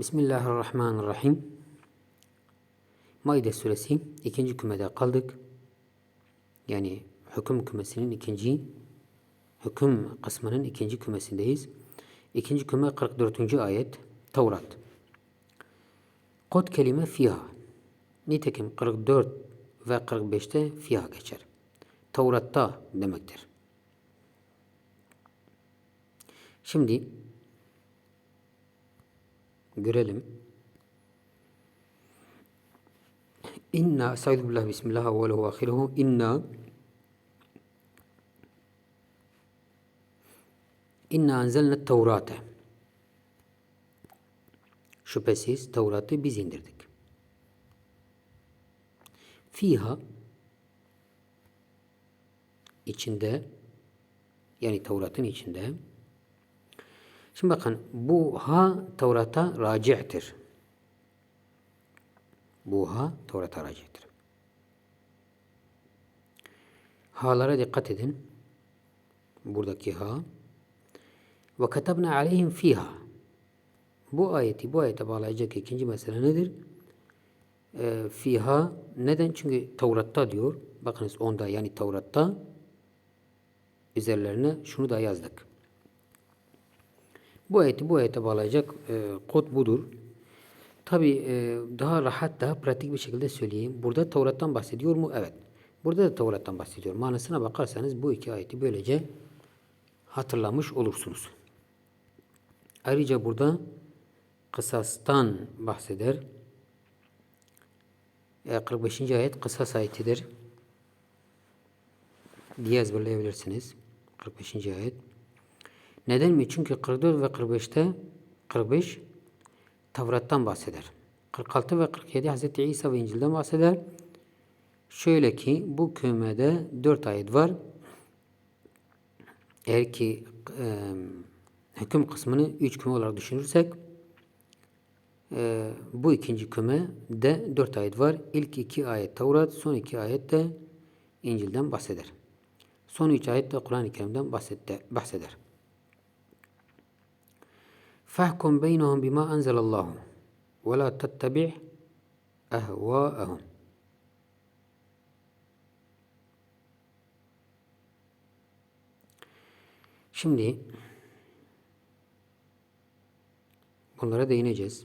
Bismillahirrahmanirrahim. Maide suresi ikinci kümede kaldık. Yani hüküm kümesinin ikinci hüküm kısmının ikinci kümesindeyiz. İkinci küme 44. ayet Tevrat. Kod kelime fiha. Nitekim 44 ve 45'te fiha geçer. Tevrat'ta demektir. Şimdi görelim. İnna billah bismillah evveluhu ve ahiruhu İnna İnna enzelne Tevrate Şüphesiz Tevrat'ı biz indirdik. Fiha içinde yani Tevrat'ın içinde Şimdi bakın bu ha Tevrat'a raci'tir. Bu ha Tevrat'a raci'tir. Ha'lara dikkat edin. Buradaki ha. Ve katabna aleyhim fiha. Bu ayeti bu ayete bağlayacak ikinci mesele nedir? E, fiha neden? Çünkü Tevrat'ta diyor. Bakınız onda yani Tevrat'ta üzerlerine şunu da yazdık. Bu ayeti bu ayete bağlayacak e, kod budur. Tabi e, daha rahat, daha pratik bir şekilde söyleyeyim. Burada Tevrat'tan bahsediyor mu? Evet. Burada da Tevrat'tan bahsediyor. Manasına bakarsanız bu iki ayeti böylece hatırlamış olursunuz. Ayrıca burada kısastan bahseder. E, 45. ayet kısas ayetidir diye ezberleyebilirsiniz. 45. ayet. Neden mi? Çünkü 44 ve 45'te 45 Tevrat'tan bahseder. 46 ve 47 Hz. İsa ve İncil'den bahseder. Şöyle ki bu kümede 4 ayet var. Eğer ki e, hüküm kısmını 3 küme olarak düşünürsek e, bu ikinci küme de 4 ayet var. İlk iki ayet Tevrat, son iki ayet de İncil'den bahseder. Son üç ayet de Kur'an-ı Kerim'den bahseder. فاحكم بينهم بما أنزل الله ولا تتبع أهواءهم Şimdi bunlara değineceğiz.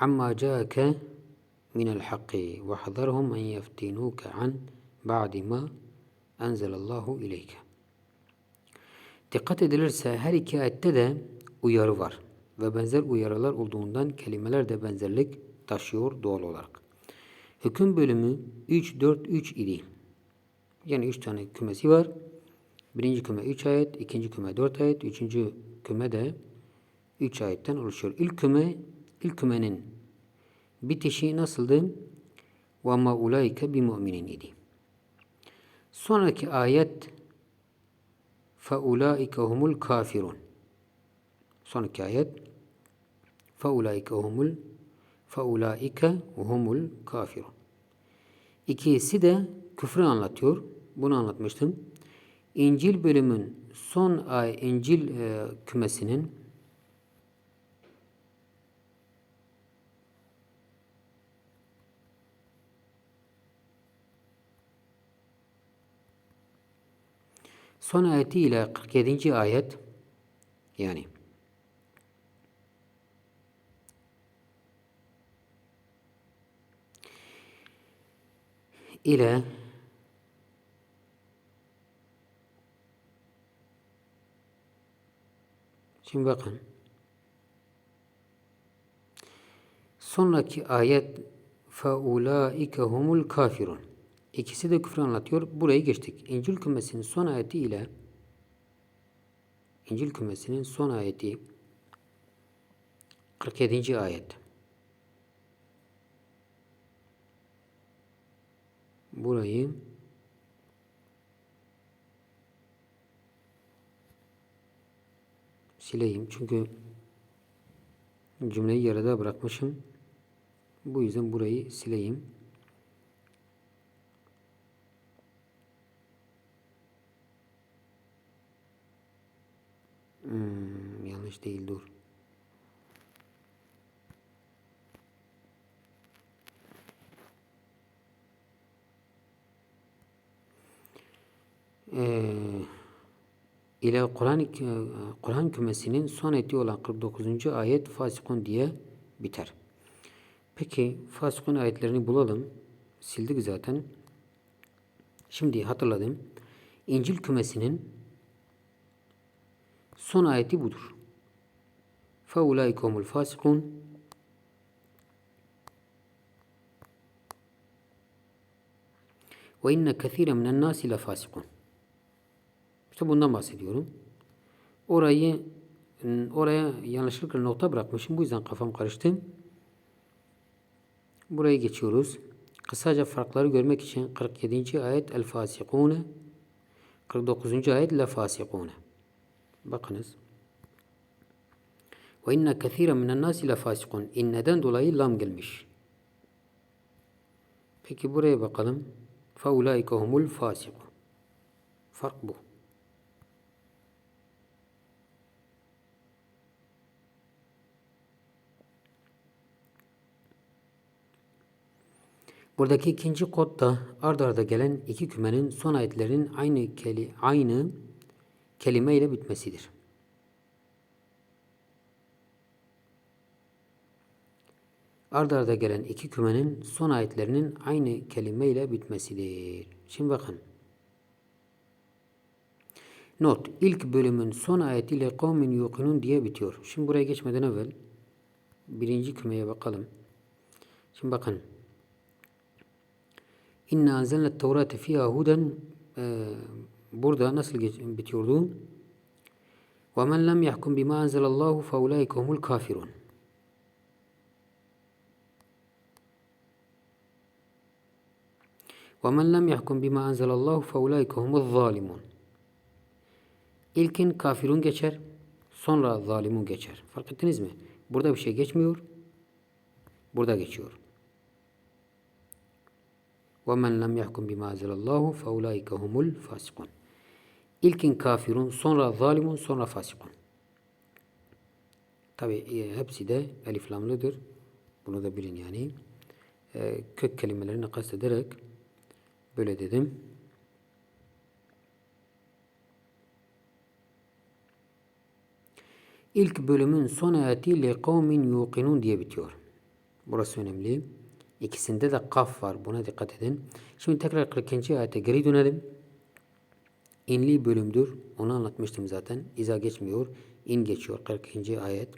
عما جاءك من الحق واحذرهم أن يفتنوك عن بعد ما enzelallahu ileyke. Dikkat edilirse her iki ayette de uyarı var ve benzer uyarılar olduğundan kelimeler de benzerlik taşıyor doğal olarak. Hüküm bölümü 3, 4, 3 idi. Yani 3 tane kümesi var. Birinci küme 3 ayet, ikinci küme 4 ayet, üçüncü küme de 3 ayetten oluşuyor. İlk küme, ilk kümenin bitişi nasıldı? وَمَا اُولَٰئِكَ بِمُؤْمِنِينَ idi. Sonraki ayet فَاُولَٰئِكَ هُمُ الْكَافِرُونَ Sonraki ayet فَاُولَٰئِكَ هُمُ فَاُولَٰئِكَ هُمُ الْكَافِرُونَ İkisi de küfrü anlatıyor. Bunu anlatmıştım. İncil bölümün son ay İncil e, kümesinin Son ayeti ile 47. ayet yani ile Şimdi bakın. Sonraki ayet فَاُولَٰئِكَ هُمُ الْكَافِرُونَ İkisi de küfrü anlatıyor. Burayı geçtik. İncil kümesinin son ayeti ile İncil kümesinin son ayeti 47. ayet. Burayı sileyim. Çünkü cümleyi yarıda bırakmışım. Bu yüzden burayı sileyim. Yanlış değil dur. Ee, ile Kur'an Kur'an kümesinin son eti olan 49. ayet fasikun diye biter. Peki fasikun ayetlerini bulalım. Sildik zaten. Şimdi hatırladım. İncil kümesinin son ayeti budur. فَاُولَٰئِكُمُ الْفَاسِقُونَ وَاِنَّ كَثِيرًا مِنَ النَّاسِ لَفَاسِقُونَ İşte bundan bahsediyorum. Orayı oraya yanlışlıkla nokta bırakmışım. Bu yüzden kafam karıştı. Buraya geçiyoruz. Kısaca farkları görmek için 47. ayet El Fasikune 49. ayet La Fasikune Bakınız. Ve inne kethira minen nasi la fasikun. İnneden dolayı lam gelmiş. Peki buraya bakalım. Fe ulaike humul fasikun. Fark bu. Buradaki ikinci kodda ard arda gelen iki kümenin son ayetlerinin aynı keli aynı kelime ile bitmesidir. Ard arda gelen iki kümenin son ayetlerinin aynı kelime ile bitmesidir. Şimdi bakın. Not. ilk bölümün son ayetiyle kavmin yuqinun diye bitiyor. Şimdi buraya geçmeden evvel birinci kümeye bakalım. Şimdi bakın. İnna enzelnet tevrate fiha huden e, burada nasıl bitiyordu? وَمَنْ لَمْ يَحْكُمْ بِمَا أَنْزَلَ اللّٰهُ فَاُولَٰئِكَ هُمُ الْكَافِرُونَ وَمَنْ لَمْ يَحْكُمْ بِمَا أَنْزَلَ اللّٰهُ فَاُولَٰئِكَ هُمُ الظَّالِمُونَ İlkin kafirun geçer, sonra zalimun geçer. Fark ettiniz mi? Burada bir şey geçmiyor, burada geçiyor. وَمَنْ لَمْ يَحْكُمْ بِمَا أَنْزَلَ اللّٰهُ فَاُولَٰئِكَ هُمُ الْفَاسِقُونَ İlkin kafirun, sonra zalimun, sonra fasikun. Tabi e, hepsi de eliflamlıdır. Bunu da bilin yani. E, kök kelimelerini kastederek böyle dedim. İlk bölümün son ayeti li kavmin yuqinun diye bitiyor. Burası önemli. İkisinde de kaf var. Buna dikkat edin. Şimdi tekrar 42. ayete geri dönelim. İnli bölümdür. Onu anlatmıştım zaten. İza geçmiyor. İn geçiyor. 42. ayet.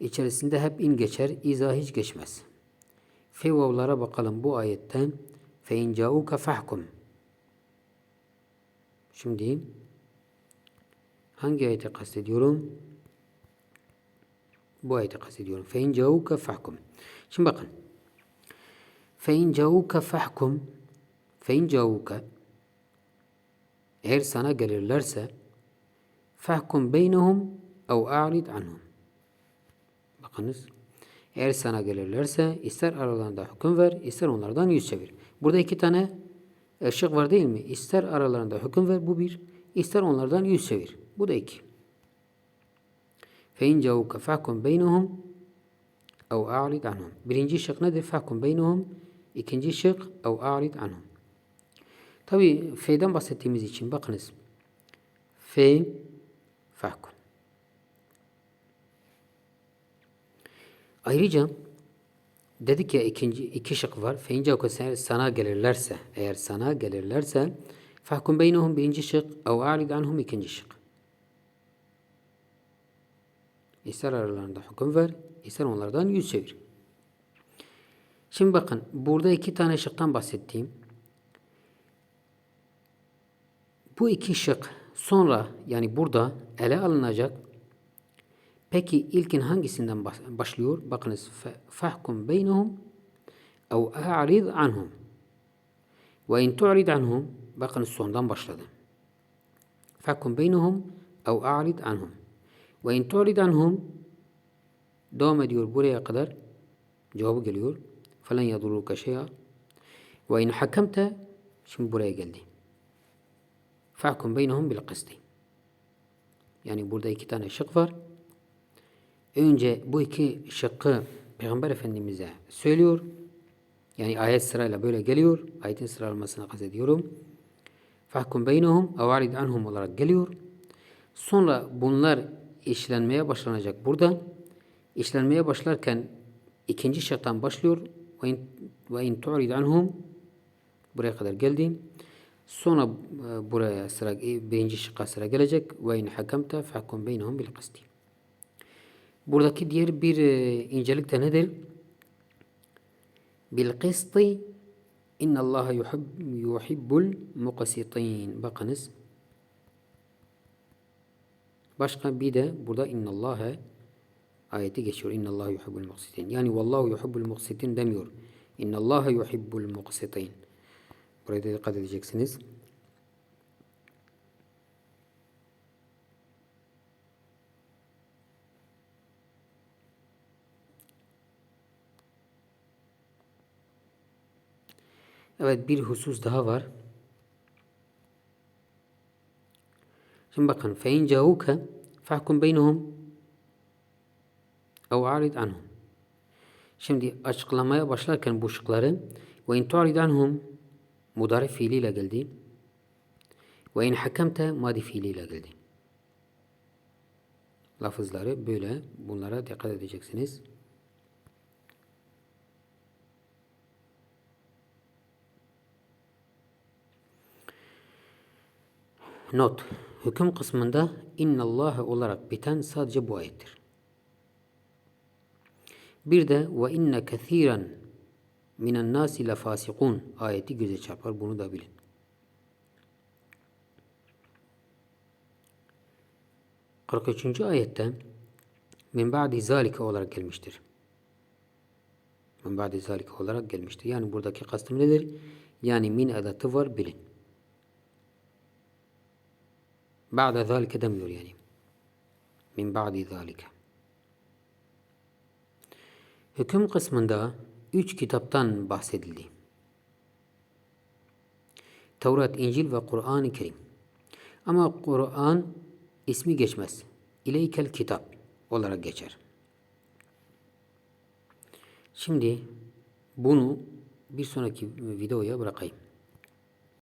İçerisinde hep in geçer. İza hiç geçmez. Fevvavlara bakalım bu ayetten. İn cauka fahkum. Şimdi hangi ayeti kastediyorum? Bu ayeti kastediyorum. İn cauka fahkum. Şimdi bakın. Cauka fahkum. Fe in cauka eğer sana gelirlerse fahkum beynehum ev a'rid anhum. Bakınız. Eğer sana gelirlerse ister aralarında hüküm ver, ister onlardan yüz çevir. Burada iki tane şık var değil mi? İster aralarında hüküm ver, bu bir. İster onlardan yüz çevir. Bu da iki. فَاِنْ جَاوُكَ فَحْكُمْ بَيْنَهُمْ اَوْ اَعْرِضْ عَنْهُمْ Birinci şık nedir? فَحْكُمْ بَيْنَهُمْ İkinci şık اَوْ اَعْرِضْ عَنْهُمْ Tabi F'den bahsettiğimiz için bakınız. F fahkum. Ayrıca dedik ya ikinci iki şık var. Feince sana gelirlerse eğer sana gelirlerse fahkum beynehum birinci şık ev a'rid anhum ikinci şık. İster aralarında hüküm ver, ister onlardan yüz çevir. Şimdi bakın burada iki tane şıktan bahsettiğim Bu iki şık sonra yani burada ele alınacak. Peki ilkin hangisinden başlıyor? Bakınız fahkum beynehum ev a'rid anhum. Ve in tu'rid anhum bakınız sondan başladı. Fahkum beynehum ev a'rid anhum. Ve in tu'rid anhum devam ediyor buraya kadar cevabı geliyor. Falan yadurruka şey'a. Ve in hakemte şimdi buraya geldi. Fahkum beynehum bil kısti. Yani burada iki tane şık var. Önce bu iki şıkkı Peygamber Efendimiz'e söylüyor. Yani ayet sırayla böyle geliyor. Ayetin sıralamasına kastediyorum. Fahkum beynehum ev arid anhum olarak geliyor. Sonra bunlar işlenmeye başlanacak burada. İşlenmeye başlarken ikinci şıktan başlıyor. Ve in, tu'rid anhum buraya kadar geldi. Sonra e, buraya sıra e, birinci şıkka sıra gelecek. Ve in hakamta fahkum beynehum bil kısti. Buradaki diğer bir e, incelik de nedir? Bil kısti inna Allah yuhib, yuhibbul muqsitin. Bakınız. Başka bir de burada inna Allah ayeti geçiyor. İnna Allah yuhibbul muqsitin. Yani vallahu yuhibbul muqsitin demiyor. İnna Allah yuhibbul muqsitin. Buraya dikkat edeceksiniz. Evet bir husus daha var. Şimdi bakın fein cauka fahkum beynehum ev arid anhum. Şimdi açıklamaya başlarken bu şıkları ve in tu'rid anhum mudari fiiliyle geldi. Ve in hakemte madi fiiliyle geldi. Lafızları böyle bunlara dikkat edeceksiniz. Not. Hüküm kısmında innallâhe olarak biten sadece bu ayettir. Bir de ve inne kethiren minen nasi lefasikun ayeti göze çarpar. Bunu da bilin. Kırk üçüncü ayette min ba'di zalike olarak gelmiştir. Min ba'di zalike olarak gelmiştir. Yani buradaki kastım nedir? Yani min edatı var bilin. Ba'de zalike demiyor yani. Min ba'di zalike. Hüküm kısmında üç kitaptan bahsedildi. Tevrat, İncil ve Kur'an-ı Kerim. Ama Kur'an ismi geçmez. İleykel kitap olarak geçer. Şimdi bunu bir sonraki videoya bırakayım.